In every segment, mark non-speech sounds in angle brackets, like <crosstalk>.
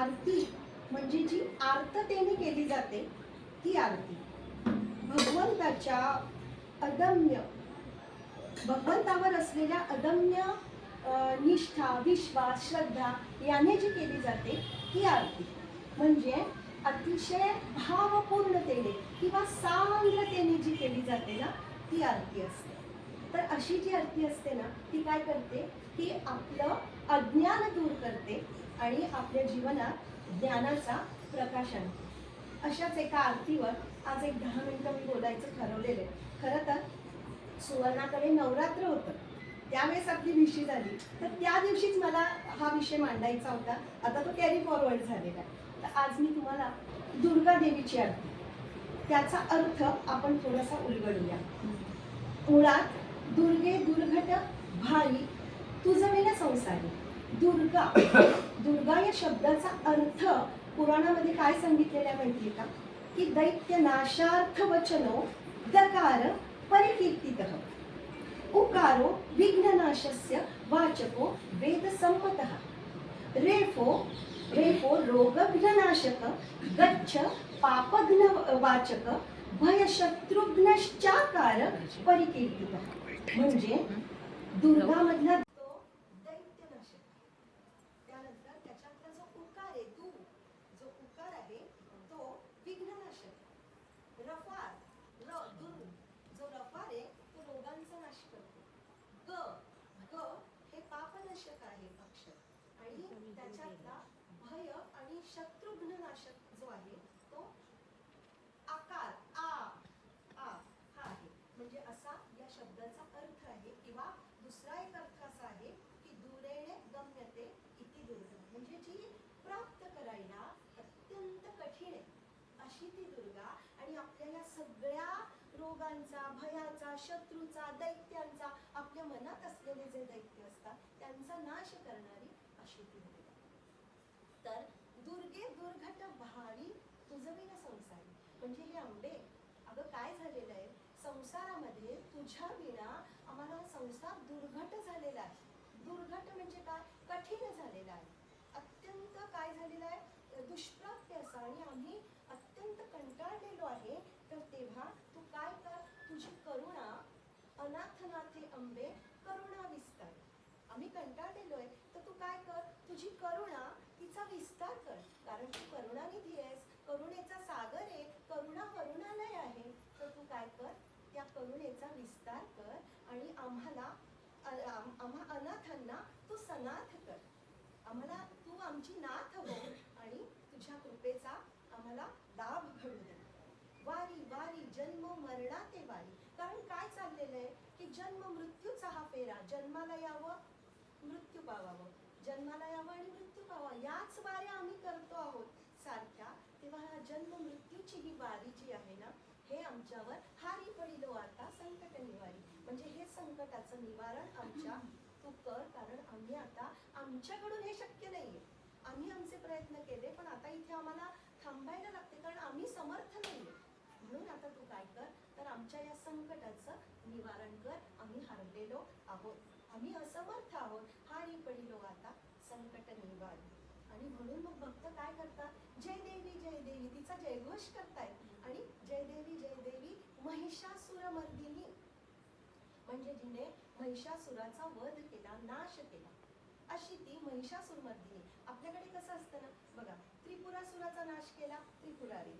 आरती म्हणजे जी आर्ततेने केली जाते ती आरती. भगवंताच्या अदम्य भगवंतावर असलेल्या अदम्य निष्ठा विश्वास श्रद्धा याने जी केली जाते ती आरती. म्हणजे अतिशय भावपूर्णतेने किंवा सांद्रतेने जी केली जाते ना ती आरती असते. तर अशी जी आरती असते ना ती काय करते? की आपलं अज्ञान दूर करते. आणि आपल्या जीवनात ज्ञानाचा प्रकाश अशाच एका आरतीवर आज एक दहा मिनिटं मी बोलायचं ठरवलेलं आहे. खरं तर सुवर्णाकडे नवरात्र होतं. त्यावेळेस आपली भीशी झाली. तर त्या दिवशीच मला हा विषय मांडायचा होता. आता तो कॅरी फॉरवर्ड झालेला आहे. तर आज मी तुम्हाला दुर्गा देवीची आरती. त्याचा अर्थ आपण थोडासा उलगडूया. मुळात दुर्गे दुर्घट भाई तुझविन संसारी. दुर्गा. दुर्गा या शब्दाचा अर्थ पुराणामध्ये काय सांगितलेला माहितीये का? की दैत्य नाशार्थ वचनो दकार परिकीर्तित. उकारो विघ्ननाशस्य वाचको वेदसम्मतः. रेफो रेफो रोगघ्ननाशक गच्छ पापघ्न वाचक भयशत्रुघ्नश्चाकार परिकीर्तित. म्हणजे दुर्गामधला तो दैत्यनाशक त्यानंतर त्याच्यातला जो उकार आहे दू जो उकार आहे तो विघ्ननाशक रफार र दुर जो रफार आहे तो रोगांचा नाश करतो ग ग हे पापनाशक आहे अक्षर आणि त्याच्यातला भय आणि शत्रुघ्न नाशक जो आहे तो आकार आ आ हा आहे म्हणजे असा या शब्दाचा अर्थ आहे किंवा दुसरा एक अर्थ असा आहे की दुरेणे गम्यते इति दुर्गा म्हणजे जी प्राप्त करायला अत्यंत कठीण आहे अशी ती दुर्गा आणि आपल्या या सगळ्या रोगांचा भयाचा शत्रूचा दैत्यांचा आपल्या मनात असलेले जे दैत्य असतात त्यांचा नाश करणारी अशी ती तर दुर्गे दुर्घट भारी तुझविन संसारी. म्हणजे हे आंबे अगं काय झालेलं आहे? संसारामध्ये तुझ्या विना आम्हाला संसार दुर्घट झालेला आहे. दुर्घट म्हणजे काय? कठीण झालेला आहे. अत्यंत काय झालेलं आहे? दुष्प्राप्य असा आणि आम्ही अत्यंत कंटाळलेलो आहे. तर तेव्हा तू काय कर तुझी करुणा अनाथनाथे अंबे करुणा विस्तार. आम्ही कंटाळलेलो आहे तर तू काय कर? तुझी करुणा तिचा विस्तार कर. कारण तू करुणानिधी आहेस. करुणेचा सागर आहे. करुणा करुणालय आहे. तर तू काय कर? त्या करुणेचा विस्तार कर आणि आम्हाला आम्हा अनाथांना तू सनाथ कर. आम्हाला तू आमची नाथ हो आणि तुझ्या कृपेचा आम्हाला लाभ घडू दे. वारी वारी जन्म मरणा ते वारी कारण काय चाललेलं आहे की जन्म मृत्यूचा हा फेरा जन्माला यावं मृत्यू पावावं. जन्माला यावं आणि मृत्यू पावा याच वाऱ्या आम्ही करतो आहोत. सारख्या तेव्हा हा जन्म मृत्यूची ही वारी जी आहे ना हे आमच्यावर हारी पडिलो आता संकट निवारी. म्हणजे हे संकटाचं निवारण आमच्या तू कर कारण आम्ही आता आमच्याकडून हे शक्य नाहीये. आम्ही आमचे प्रयत्न केले पण आता इथे आम्हाला थांबायला लागते कारण आम्ही समर्थ नाहीये. म्हणून आता तू काय कर तर आमच्या या संकटाचं निवारण कर आम्ही हरलेलो आहोत. आम्ही असमर्थ आहोत. हारी पडिलो आता. संकट निवारी आणि म्हणून मग भक्त काय करतात? जय देवी जय देवी. तिचा जयघोष करतायत. आणि जय देवी जय देवी महिषासुर मर्दिनी म्हणजे जिने महिषासुराचा वध केला नाश केला. अशी ती महिषासुर मर्दिनी आपल्याकडे कसं असतं ना? बघा त्रिपुरासुराचा नाश केला त्रिपुरारी.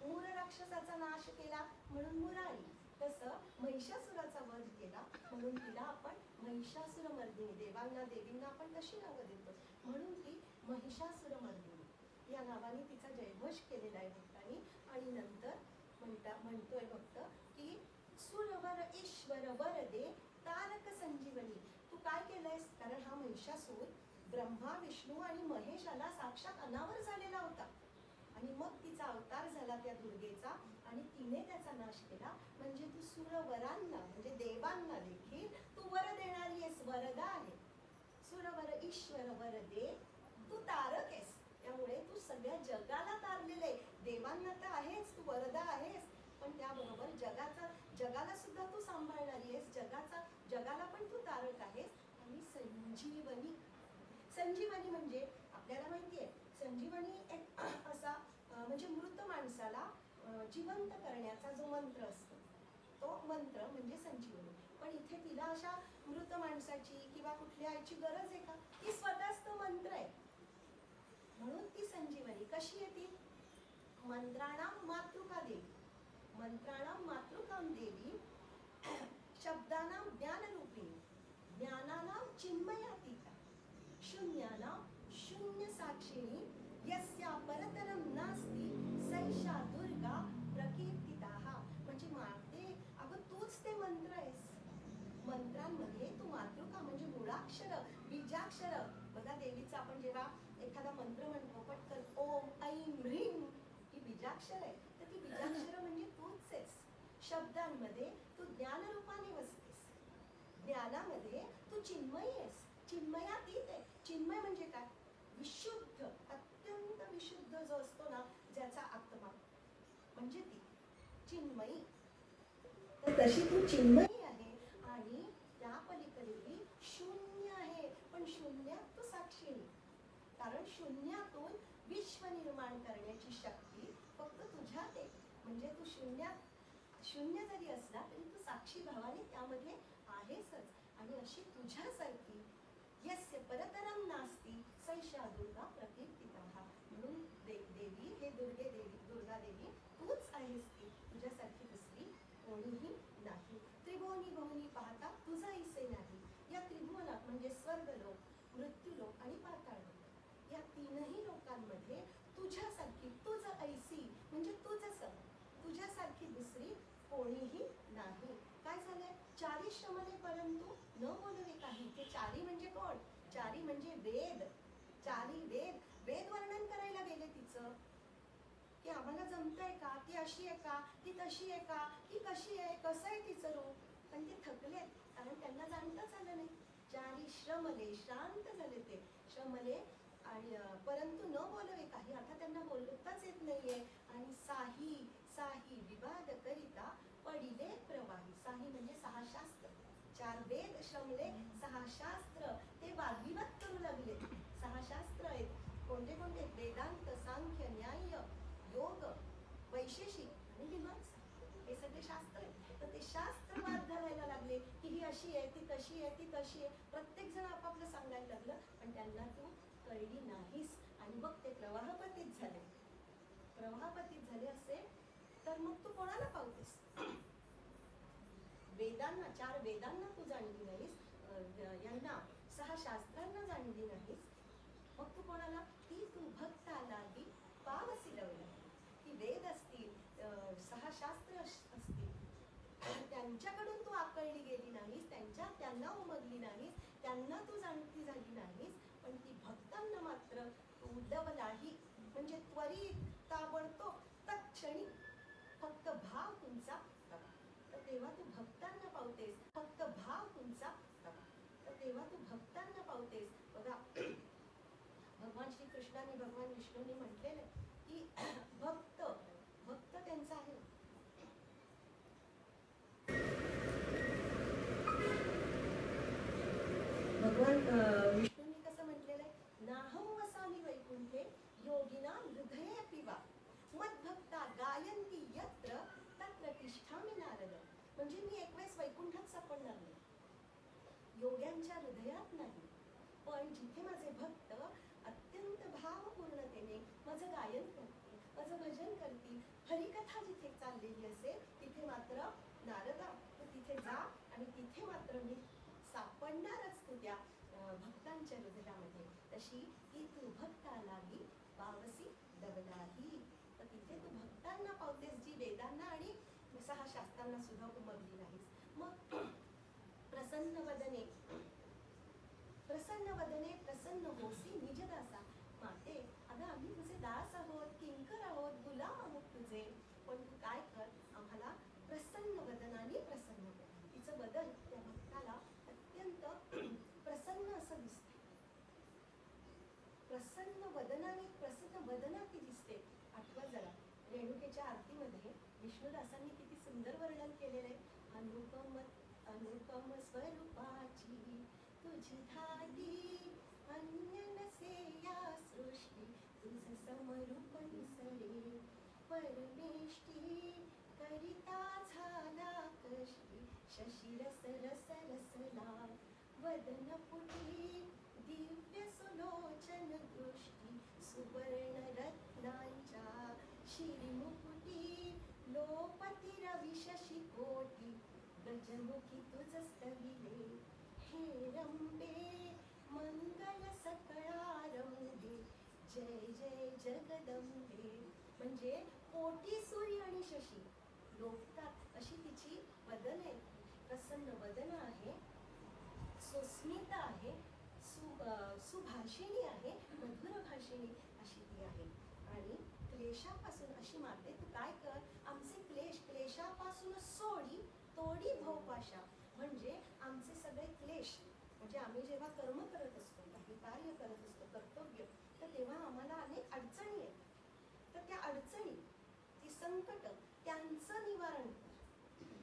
मूर राक्षसाचा नाश केला म्हणून मुरारी. तसं महिषासुराचा वध केला. म्हणून तिला आपण महिषासुर मर्दिनी देवांना देवींना आपण तशी नावं देतो? म्हणून ती महिषासुर मर्दिनी. या नावाने तिचा जयघोष केलेला आहे भक्तांनी. आणि नंतर म्हणता म्हणतोय भक्त की सुरवर ईश्वर वरदे तारक संजीवनी. तू काय केलंयस? कारण हा महिषासूर ब्रह्मा विष्णू आणि महेशाला साक्षात अनावर झालेला होता. आणि मग तिचा अवतार झाला त्या दुर्गेचा. आणि तिने त्याचा नाश केला. म्हणजे तू सुरवरांना म्हणजे देवांना देखील तू वर देणारी आहेस वरदा आहे. सुरवर ईश्वर वर दे तू तारक आहेस. त्यामुळे तू सगळ्या जगाला तारलेले देवांना तर आहेस तू वरदा आहेस. पण त्याबरोबर जगाचा जगाला सुद्धा तू सांभाळणारी आहेस. जगाचा जगाला पण तू तारक आहेस. आणि संजीवनी संजीवनी म्हणजे आपल्याला माहिती आहे संजीवनी एक असा म्हणजे मृत माणसाला जिवंत करण्याचा जो मंत्र असतो तो मंत्र म्हणजे संजीवनी. पण इथे तिला अशा मृत माणसाची किंवा कुठल्या याची गरज आहे का? ती स्वतःच तो मंत्र आहे. म्हणून ती संजीवनी कशी येते? मंत्राणा मातृका देवी. मंत्राणा मातृकाम देवी शब्दाना ज्ञानरूपी ज्ञाना मंत्रांमध्ये तू मातृका म्हणजे मुळाक्षर बीजाक्षर. बघा देवीचा आपण जेव्हा एखादा मंत्र म्हणतो पटकन ओम ऐम ह्रीम ही बीजाक्षर आहे तर ती बीजाक्षर म्हणजे तूच आहेस. शब्दांमध्ये तू ज्ञानरूपाने वसतेस. ज्ञानामध्ये तू चिन्मयी आहेस. चिन्मयातीत आहे. चिन्मय म्हणजे काय? विशुद्ध अत्यंत विशुद्ध जो असतो ना ज्याचा आत्मा. म्हणजे ती चिन्मयी. तर तशी तू चिन्मयी आहे आणि त्या पलीकडे शून्य आहे पण शून्यात तू साक्षिणी कारण शून्यातून विश्व निर्माण करण्याची शक्ती फक्त तुझ्यात आहे. म्हणजे तू शून्यात शून्य जरी असला तरी तू साक्षी भावाने त्यामध्ये आहेसच. आणि अशी तुझ्यासारखी यस्य परतरम नास्ती सैषा दुर्गा प्रकीर्तिता. म्हणून दे देवी हे दुर्गे देवी दुर्गा देवी तूच आहेस ती. तुझ्यासारखी दुसरी कोणीही नाही त्रिभुवनी भवनी पाहता तुझा इसे नाही या त्रिभुवनात म्हणजे स्वर्गलोक मृत्यूलोक आणि पाताळलोक या तीनही लोकांमध्ये तुझ्यासारखी तुझ ऐसी म्हणजे तुझस तुझ्यासारखी दुसरी कोणीही नाही. काय झालंय? चारी श्रमले परंतु न बोलवे काही. ते चारी म्हणजे कोण? चारी म्हणजे वेद. चारी वेद. वेद वर्णन करायला गेले तिचं. की आम्हाला जमतंय का? ती अशी आहे का? ती तशी आहे का? ती कशी आहे? कसं आहे तिचं रूप? पण ते थकलेत. कारण त्यांना जाणताच आलं नाही. चारी श्रमले शांत झाले ते. श्रमले आणि परंतु न बोलवे काही. आता त्यांना बोलताच येत नाहीये. आणि साही साही विवाद करिता पडिले प्रवाही साही म्हणजे सहा शास्त्र चार सहा शास्त्र ते वादविवाद करू लागले. सहा शास्त्र आहेत. कोणते कोणते? वेदांत सांख्य न्याय योग वैशेषिक आणि मीमांसा हे सगळे शास्त्र आहेत. तर ते शास्त्र वाद घालायला लागले. की ही अशी आहे ती तशी आहे ती तशी आहे. प्रत्येक जण आपापलं सांगायला लागलं पण त्यांना तू कळली नाहीस. आणि मग ते प्रवाहपतीत झाले. प्रवाहपतीत झाले असेल तर मग तू कोणाला पावतेस? वेदांना चार वेदांना तू जाणली नाहीस यांना सहा शास्त्रांना जाणली नाहीस. मग तू कोणाला ती तू भक्ताला ती पावसी लावली की वेद असतील सहा शास्त्र असतील. त्यांच्याकडून तू आकळली गेली नाहीस त्यांच्या त्यांना उमगली नाहीस त्यांना तू जाणती झाली नाहीस पण ती भक्तांना मात्र तू लवलाही म्हणजे त्वरित ताबडतोब तत्क्षणी फक्त भाव तुमचा करा तर तेव्हा तू भक्तांना पावतेस फक्त भाव तुमचा करा तर तेव्हा तू भक्तांना पावतेस बघा भगवान श्रीकृष्णाने भगवान विष्णूंनी म्हटलेलं आहे की भक्त भक्त त्यांचा आहे भगवान अं, विष्णूंनी कसं म्हटलेलं आहे नाहम वसामी वैकुंठे योगिना हृदये पिवा मद्भक्ता गायंती यत्र तत्र तिष्ठामी नारद म्हणजे मी एक वेळेस वैकुंठात सापडणार नाही योग्यांच्या हृदयात नाही. पण जिथे माझे भक्त अत्यंत भावपूर्णतेने माझं गायन करतील माझं भजन करतील हरिकथा जिथे चाललेली असेल तिथे मात्र नारदा तू तिथे जा आणि तिथे मात्र मी सापडणारच तू त्या भक्तांच्या हृदयामध्ये. तशी ती तू भक्तालाही पावसी दबलाही तर तिथे तू भक्तांना पावतेस जी वेदांना आणि सहा शास्त्रांना सुद्धा उमगली नाहीस. मग प्रसन्न वदने प्रसन्न वदने प्रसन्न होसी निजदासा। माते अगं आम्ही तुझे दास आहोत किंकर आहोत गुलाम आहोत तुझे. पण तू काय कर आम्हाला प्रसन्न वदनाने प्रसन्न कर. तिचं बदल त्या भक्ताला अत्यंत <clears throat> प्रसन्न असं दिसते. प्रसन्न वदनाने प्रसन्न वदना ती दिसते. आठवा जरा. रेणुकेच्या आरतीमध्ये विष्णुदासांनी परमेष्टी करिता झाला कशी? शशी रस रस रसला वदन पुटी दिव्य सुलोचन दृष्टी सुवर्ण रत्नांच्या शिरीमुकुटी लोपती रवी शशी कोटी गजमुखी तुझ स्तविले हे रंबे मंगल सकळारंभे जय जय जगदंबे. म्हणजे कोटी सूर्य आणि शशी. लोकतात अशी तिची वदन आहे. प्रसन्न वदन आहे. सुस्मिता आहे. सु सुभाषिणी आहे. मधुर भाषिणी अशी ती आहे. आणि क्लेशापासून अशी माते तू काय कर? आमचे क्लेश क्लेशापासून सोडी तोडी भवपाशा म्हणजे आमचे सगळे क्लेश. म्हणजे आम्ही जेव्हा कर्म करत असतो काही कार्य करत असतो कर्तव्य तर तेव्हा आम्हाला अनेक अडचणी आहेत तर त्या अडचणी ती संकट त्यांचं निवारण कर.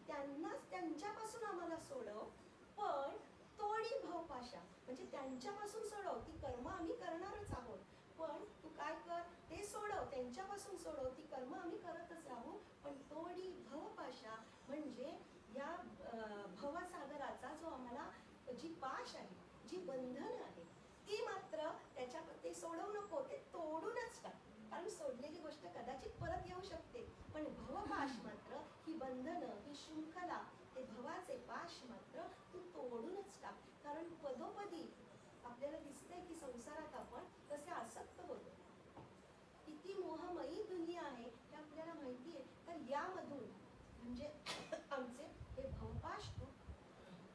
त्यांनाच त्यांच्यापासून आम्हाला सोडव पण तोडी भवपाशा म्हणजे त्यांच्यापासून सोडव ती कर्म आम्ही करणारच आहोत. पण तू काय कर ते सोडव त्यांच्यापासून सोडव ती कर्म आम्ही करतच राहू. पण तोडी भवपाशा म्हणजे या भवसागराचा जो आम्हाला जी पाश आहे जी बंधन आहे ती मात्र त्याच्या ते सोडवू नको ते तोडूनच टाक. कारण सोडलेली गोष्ट कदाचित परत पण भवपाश मात्र ही बंधनं ही शृंखला ते भवाचे पाश मात्र तू तोडूनच टाक. कारण पदोपदी आपल्याला दिसतंय की संसारात आपण कसे आसक्त होतो. किती मोहमयी दुनिया आहे हे आपल्याला माहिती आहे. तर यामधून म्हणजे आमचे हे भवपाश तू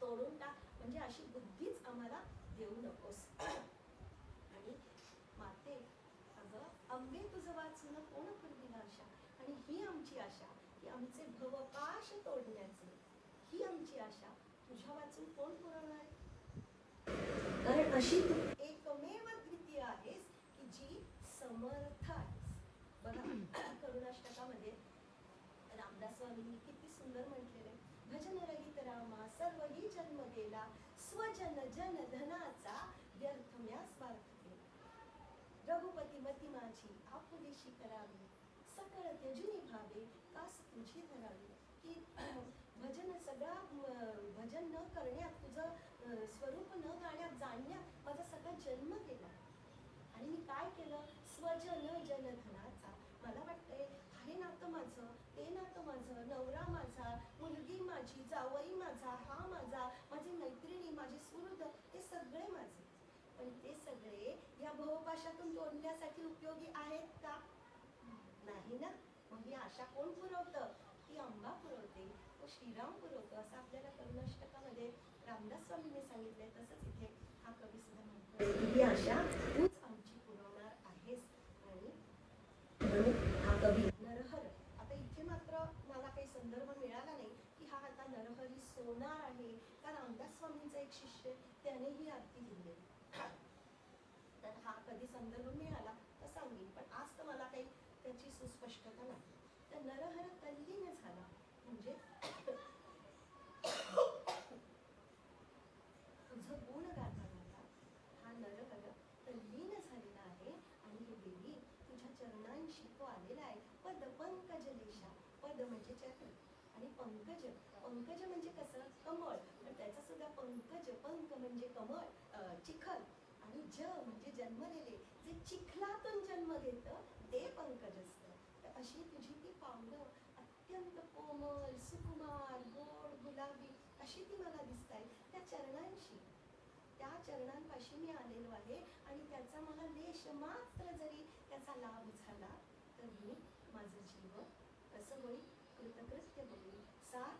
तोडून टाक. म्हणजे अशी बुद्धीच आम्हाला देऊ नकोस. आणि माते अगं अंबे तुझं वाचून कोण पूर्वीला आशा आणि ही आमची आशा की आमचे भवपाश तोडण्याचे. ही आमची आशा. तुझ्या वाचून कोण पुरवणार? कारण अशी तू एकमेव द्वितीय आहेस की जी समर्थ आहेस. बघा करुणाष्टकामध्ये रामदास स्वामींनी किती सुंदर म्हटलेले भजन रहित रामा सर्व ही जन्म गेला स्वजन जन धनाचा व्यर्थ म्या स्वार्थ केला. रघुपती मती माझी आपुलेशी करावी सकळ त्यजुनी भावे कास तुझी धरावी की भजन सगळा भजन न करण्यात तुझं स्वरूप न गाण्यात जाणण्यात माझा सगळा जन्म केला आणि मी काय केलं? स्वजन जनधनाचा. मला वाटतंय हे नातं माझं ते नातं माझं नवरा माझा मुलगी माझी जावई माझा हा माझा माझी मैत्रिणी माझे सुहृद हे सगळे माझे. पण ते सगळे या भवपाशातून तोडण्यासाठी उपयोगी आहेत का? नाही ना? मग ही आशा कोण पुरवतं? श्रीराम पुरवतो असं आपल्याला करुणाष्टकामध्ये रामदास स्वामींनी सांगितलंय तसंच इथे हा कवी सुद्धा म्हणतो ही आशा तूच आमची पुरवणार आहेस. आणि म्हणून हा कवी नरहर. आता इथे मात्र मला काही संदर्भ मिळाला नाही की हा आता नरहरी सोनार आहे का रामदास स्वामींचा एक शिष्य त्याने ही आरती दिली. तर हा कधी संदर्भ मिळाला तर सांगेन पण आज तर मला काही त्याची सुस्पष्टता नाही. तर नरहर तल्लीन झाला म्हणजे तुझं गुण गाता गाता हा नरहर तल्लीन झालेला आहे आणि हे देवी तुझ्या चरणांशी तो आलेला आहे पद पंकज लेशा पद म्हणजे चरण आणि पंकज पंकज म्हणजे कसं कमळ पण त्याचा सुद्धा पंकज पंक म्हणजे कमळ अं, चिखल आणि ज म्हणजे जन्मलेले जे चिखलातून जन्म घेतं ते पंकज असतं तर अशी तुझी ती पावलं अत्यंत कोमल सुकुमार गोड गुलाबी अशी ती मला दिसत आहे त्या चरणांशी. त्या चरणांपाशी मी आलेलो आहे आणि त्याचा मला लेश मात्र जरी त्याचा लाभ झाला तर मी माझं जीवन कसं होईल कृतकृत्य होईल सार